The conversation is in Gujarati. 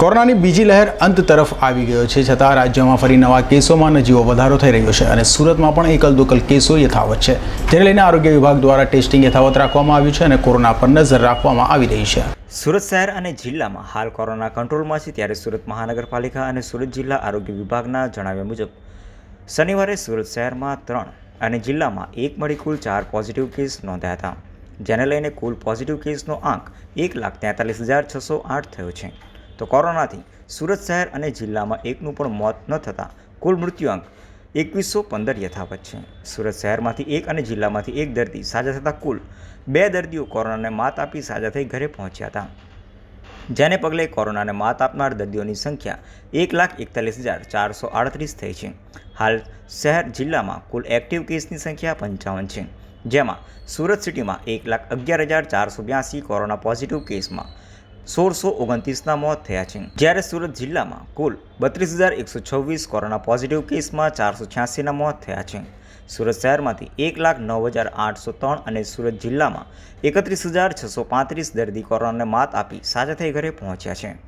કોરોનાની બીજી લહેર અંત તરફ આવી ગયો છે, છતાં રાજ્યમાં ફરી નવા કેસોમાં નજીવો વધારો થઈ રહ્યો છે અને સુરતમાં પણ એકલ દોકલ કેસો યથાવત છે. જેને લઈને આરોગ્ય વિભાગ દ્વારા ટેસ્ટિંગ યથાવત રાખવામાં આવ્યું છે અને કોરોના પર નજર રાખવામાં આવી રહી છે. સુરત શહેર અને જિલ્લામાં હાલ કોરોના કંટ્રોલમાં છે, ત્યારે સુરત મહાનગરપાલિકા અને સુરત જિલ્લા આરોગ્ય વિભાગના જણાવ્યા મુજબ, શનિવારે સુરત શહેરમાં ત્રણ અને જિલ્લામાં એક મળી કુલ ચાર પોઝિટિવ કેસ નોંધાયા હતા. જેને લઈને કુલ પોઝિટિવ કેસનો આંક એક લાખ તેતાલીસ હજાર છસો આઠ થયો છે. તો કોરોનાથી સુરત શહેર અને જિલ્લામાં એકનું પણ મોત ન થતાં કુલ મૃત્યુઆંક એકવીસો પંદર યથાવત છે. સુરત શહેરમાંથી એક અને જિલ્લામાંથી એક દર્દી સાજા થતાં કુલ બે દર્દીઓ કોરોનાને માત આપી સાજા થઈ ઘરે પહોંચ્યા હતા. જેને પગલે કોરોનાને માત આપનાર દર્દીઓની સંખ્યા એક લાખ એકતાલીસ હજાર ચારસો આડત્રીસ થઈ છે. હાલ શહેર જિલ્લામાં કુલ એક્ટિવ કેસની સંખ્યા પંચાવન છે. જેમાં સુરત સિટીમાં એક લાખ અગિયાર હજાર ચારસો બ્યાસી કોરોના પોઝિટિવ કેસમાં સોળસો ઓગણત્રીસના મોત થયા છે. જ્યારે સુરત જિલ્લામાં કુલ બત્રીસ હજાર એકસો છવ્વીસ કોરોના પોઝિટિવ કેસમાં ચારસો છ્યાસીના મોત થયા છે. સુરત શહેરમાંથી એક લાખ નવ હજાર આઠસો ત્રણ અને સુરત જિલ્લામાં એકત્રીસ હજાર છસો પાંત્રીસ દર્દી કોરોનાને માત આપી સાજા થઈ ઘરે પહોંચ્યા છે.